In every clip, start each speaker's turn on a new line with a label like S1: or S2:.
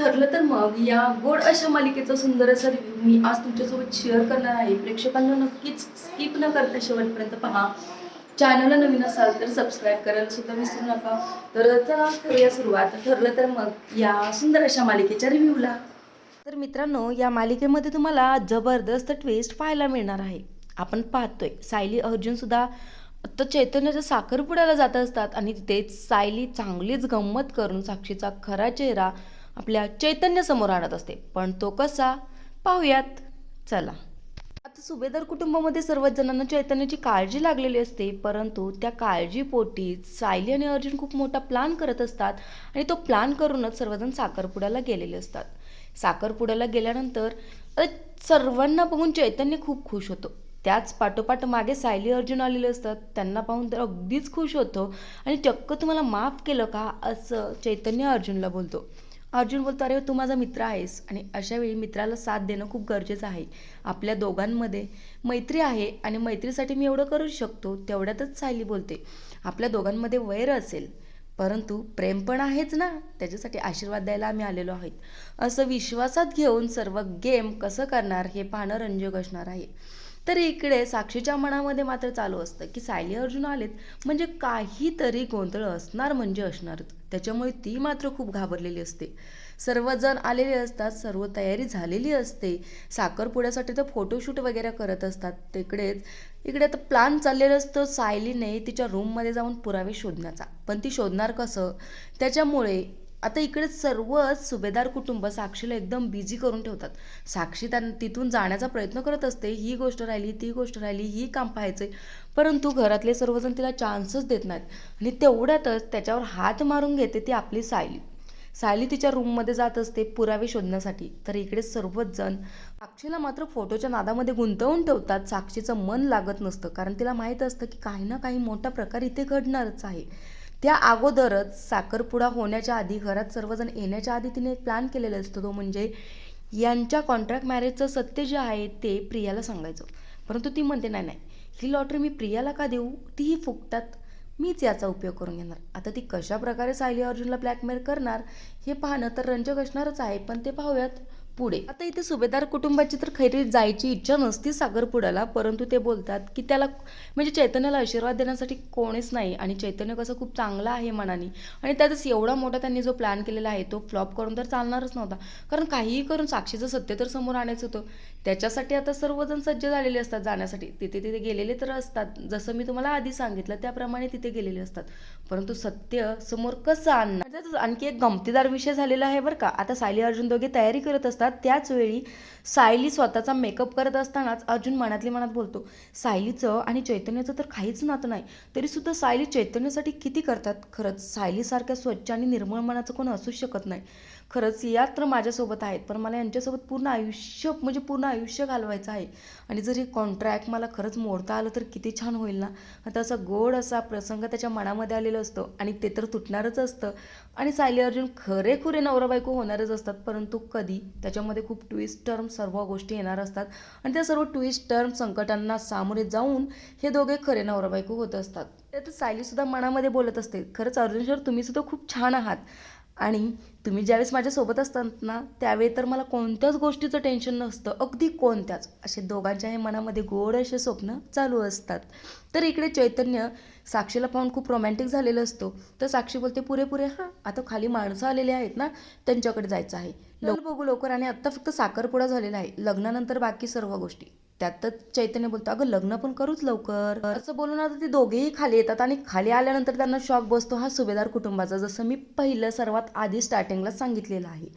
S1: ठरलं तर मग. या गोड अशा मालिकेचा सुंदर असा रिव्ह्यू मी आज तुमच्यासोबत शेअर करणार आहे. प्रेक्षकांना नक्कीच स्किप न करता शेवटपर्यंत पहा. चॅनलला नवीन असाल तर सबस्क्राईब करायला सुद्धा विसरू नका. तर चला करूया सुरुवात. ठरलं तर मग या सुंदर अशा मालिकेच्या रिव्ह्यूला तर मित्रांनो या मालिकेमध्ये तुम्हाला जबरदस्त ट्विस्ट पाहायला मिळणार आहे. आपण पाहतोय सायली अर्जुन सुद्धा तर चैतन्याच्या साखरपुड्याला जात असतात आणि तिथे सायली चांगलीच गंमत करून साक्षीचा खरा चेहरा आपल्या चैतन्यासमोर आणत असते. पण तो कसा? पाहूयात. चला. आता सुभेदार कुटुंबामध्ये सर्वच जणांना चैतन्याची काळजी लागलेली असते परंतु त्या काळजीपोटी सायली आणि अर्जुन खूप मोठा प्लान करत असतात आणि तो प्लान करूनच सर्वजण साखरपुड्याला गेलेले असतात. साखरपुड्याला गेल्यानंतर सर्वांना बघून चैतन्य खूप खुश होतो. त्याच पाठोपाठ मागे सायली अर्जुन आलेले असतात. त्यांना पाहून तर अगदीच खुश होतो. आणि चक्क तुम्हाला माफ केलं का? असं चैतन्य अर्जुनला बोलतो. अर्जुन बोलतो अरे हो, तू माझा मित्र आहेस. आणि अशावेळी मित्राला साथ देणं खूप गरजेचं आहे. आपल्या दोघांमध्ये मैत्री आहे आणि मैत्रीसाठी मी एवढं करू शकतो तेवढ्यातच सायली बोलते आपल्या दोघांमध्ये वैर असेल परंतु प्रेम पण आहेच ना? त्याच्यासाठी आशीर्वाद द्यायला आम्ही आलेलो आहोत. असं विश्वासात घेऊन सर्व गेम कसं करणार हे पाहणं रंजक असणार आहे. तर इकडे साक्षीच्या मनामध्ये मात्र चालू असतं की सायली अर्जुन आलेत. म्हणजे काहीतरी गोंधळ असणार म्हणजे असणारच त्याच्यामुळे ती मात्र खूप घाबरलेली असते. सर्वजण आलेले असतात सर्व तयारी झालेली असते. साखरपुड्यासाठी तर फोटोशूट वगैरे करत असतात. तिकडेच इकडे आता प्लान चाललेला असतो सायलीने तिच्या रूममध्ये जाऊन पुरावे शोधण्याचा. पण ती शोधणार कसं? त्याच्यामुळे आता इकडे सर्वच सुभेदार कुटुंब साक्षीला एकदम बिझी करून ठेवतात. साक्षी त्यां तिथून जाण्याचा प्रयत्न करत असते ही गोष्ट राहिली ती गोष्ट राहिली ही काम पाहायचंय. परंतु घरातले सर्वजण तिला चान्सच देत नाहीत. आणि तेवढ्यातच त्याच्यावर हात मारून घेते ती आपली सायली. सायली तिच्या रूममध्ये जात असते पुरावे शोधण्यासाठी. तर इकडे सर्वच जण साक्षीला मात्र फोटोच्या नादामध्ये गुंतवून ठेवतात. साक्षीचं मन लागत नसतं. कारण तिला माहीत असतं की काही ना काही मोठा प्रकार इथे घडणारच आहे. त्या अगोदरच साखरपुडा होण्याच्या आधी घरात सर्वजण येण्याच्या आधी तिने एक प्लॅन केलेला असतो तो म्हणजे यांच्या कॉन्ट्रॅक्ट मॅरेजचं सत्य जे आहे ते प्रियाला सांगायचं. परंतु ती म्हणते नाही नाही ही लॉटरी मी प्रियाला का देऊ? तीही फुकटात. मीच याचा उपयोग करून घेणार. आता ती कशा प्रकारे सायली अर्जुनला ब्लॅकमेल करणार हे पाहणं तर रंजक असणारच आहे पण ते पाहूयात. पुढे. आता इथे सुभेदार कुटुंबाची तर खैरी जायची इच्छा नसती सागरपुड्याला परंतु ते बोलतात की त्याला म्हणजे चैतन्याला आशीर्वाद देण्यासाठी कोणीच नाही आणि चैतन्य कसं खूप चांगला आहे मनाने. आणि त्यातच एवढा मोठा त्यांनी जो प्लॅन केलेला आहे तो फ्लॉप करून तर चालणारच नव्हता. कारण काहीही करून साक्षीचं सत्य तर समोर आणायचं होतं. त्याच्यासाठी आता सर्वजण सज्ज झालेले असतात जाण्यासाठी. तिथे तिथे गेलेले तर असतात. जसं मी तुम्हाला आधी सांगितलं त्याप्रमाणे तिथे गेलेले असतात. परंतु सत्य समोर कसं आणणार? त्यातच आणखी एक गमतीदार विषय झालेला आहे बरं का. आता सायली अर्जुन दोघे तयारी करत असतात. त्याच वेळी सायली स्वतःचा मेकअप करत असतानाच अर्जुन मनातली मनात बोलतो सायलीचं आणि चैतन्याचं तर काहीच नातं नाही. तरीसुद्धा सायली चैतन्यासाठी किती करतात? खरंच सायलीसारख्या स्वच्छ आणि निर्मळ मनाचं कोण असूच शकत नाही. खरंच या तर माझ्यासोबत आहेत पण मला यांच्यासोबत पूर्ण आयुष्य म्हणजे पूर्ण आयुष्य घालवायचं आहे. आणि जर हे कॉन्ट्रॅक्ट मला खरंच मोडता आलं तर किती छान होईल ना. आता असा गोड असा प्रसंग त्याच्या मनामध्ये आलेला असतो आणि ते तर तुटणारच असतं. आणि सायली अर्जुन खरेखुरे नवरा बायको होणारच असतात परंतु कधी? त्याच्यामध्ये खूप ट्विस्ट टर्म सर्व गोष्टी येणार असतात. आणि त्या सर्व ट्विस्ट टर्म संकटांना सामोरे जाऊन हे दोघे खरे नवरा बायको होत असतात. त्यात सायलीसुद्धा मनामध्ये बोलत असते खरंच अर्जुन सर तुम्हीसुद्धा खूप छान आहात. आणि तुम्ही ज्यावेळेस माझ्यासोबत असतात ना त्यावेळी तर मला कोणत्याच गोष्टीचं टेन्शन नसतं अगदी कोणत्याच. असे दोघांच्याही मनामध्ये गोड असे स्वप्न चालू असतात. तर इकडे चैतन्य साक्षीला पाहून खूप रोमॅन्टिक झालेलं असतो. तर साक्षी बोलते पुरेपुरे हां आता खाली माणसं आलेली आहेत ना त्यांच्याकडे जायचं आहे. लवकर बघू लवकर. आणि आत्ता फक्त साखरपुडा झालेला आहे. लग्नानंतर बाकी सर्व गोष्टी. त्यातच चैतन्य बोलतो अगं लग्न पण करूच लवकर. असं बोलून आता ते दोघेही खाली येतात आणि खाली आल्यानंतर त्यांना शॉक बसतो हा सुभेदार कुटुंबाचा जसं मी पहिलं सर्वात आधी स्टार्टिंगला सांगितलेलं आहे.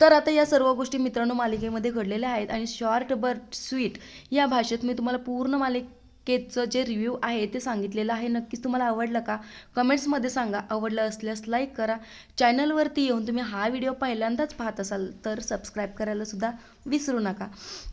S1: तर आता या सर्व गोष्टी मित्रांनो मालिकेमध्ये घडलेल्या आहेत आणि शॉर्ट बट स्वीट या भाषेत मी तुम्हाला पूर्ण मालिक केकचं जे रिव्ह्यू आहे ते सांगितलेलं आहे. नक्कीच तुम्हाला आवडलं का? कमेंट्समध्ये सांगा. आवडलं असल्यास लाईक करा. चॅनलवरती येऊन तुम्ही हा व्हिडिओ पहिल्यांदाच पाहत असाल तर सबस्क्राईब करायला सुद्धा विसरू नका.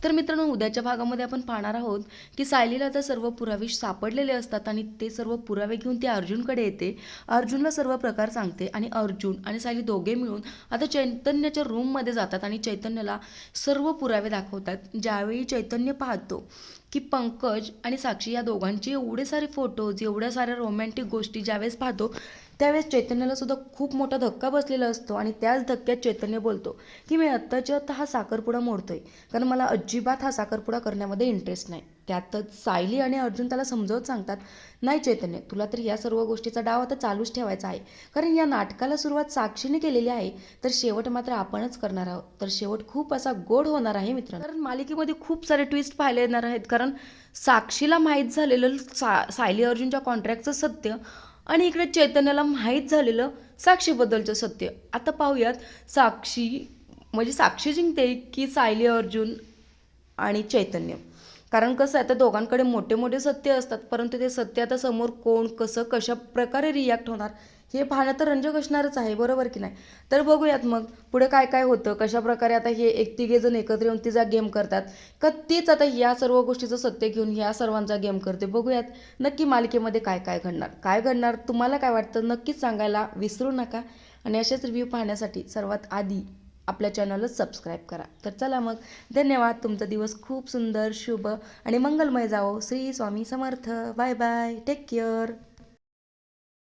S1: तर मित्रांनो उद्याच्या भागामध्ये आपण पाहणार आहोत की सायलीला तर सर्व पुरावे सापडलेले असतात आणि ते सर्व पुरावे घेऊन ती अर्जुनकडे येते. अर्जुनला सर्व प्रकार सांगते आणि अर्जुन आणि सायली दोघे मिळून आता चैतन्याच्या रूममध्ये जातात आणि चैतन्याला सर्व पुरावे दाखवतात ज्यावेळी चैतन्य पाहतो. की पंकज आणि साक्षी या दोघांचे एवढे सारे फोटोज एवढ्या साऱ्या रोमॅन्टिक गोष्टी ज्यावेळेस पाहतो त्यावेळेस चैतन्याला सुद्धा खूप मोठा धक्का बसलेला असतो आणि त्याच धक्क्यात चैतन्य बोलतो की मी आत्ताच्या आत्ता हा साखरपुडा मोडतोय. कारण मला अजिबात हा साखरपुडा करण्यामध्ये इंटरेस्ट नाही. त्यातच सायली आणि अर्जुन त्याला समजावत सांगतात नाही चैतन्य तुला तर या सर्व गोष्टीचा डाव आता चालूच ठेवायचा आहे. कारण या नाटकाला सुरुवात साक्षीने केलेली आहे. तर शेवट मात्र आपणच करणार आहोत. तर शेवट खूप असा गोड होणार आहे मित्रांनो. कारण मालिकेमध्ये खूप सारे ट्विस्ट पाहायला येणार आहेत. कारण साक्षीला माहीत झालेलं सा सायली अर्जुनच्या कॉन्ट्रॅक्टचं सत्य आणि इकडे चैतन्याला माहीत झालेलं साक्षीबद्दलचं सत्य. आता पाहूयात साक्षी म्हणजे साक्षी जिंकते की सायली अर्जुन आणि चैतन्य. कारण कसं आहे तर दोघांकडे मोठे मोठे सत्य असतात परंतु ते सत्य आता समोर कोण कसं कशा प्रकारे रिॲक्ट होणार हे पाहणं तर रंजक असणारच आहे बरोबर की नाही? तर बघूयात मग पुढे काय काय होतं कशा प्रकारे आता हे एक तिघेजण एकत्र येऊन तिचा गेम करतात का तीच आता या सर्व गोष्टीचं सत्य घेऊन या सर्वांचा गेम करते बघूयात नक्की मालिकेमध्ये काय काय घडणार काय घडणार तुम्हाला काय वाटतं नक्कीच सांगायला विसरू नका आणि असेच रिव्ह्यू पाहण्यासाठी सर्वात आधी आपल्या चॅनलच सबस्क्राईब करा. तर चला मग धन्यवाद. तुमचा दिवस खूप सुंदर शुभ आणि मंगलमय जावो. Shri Swami Samarth. Bye bye take care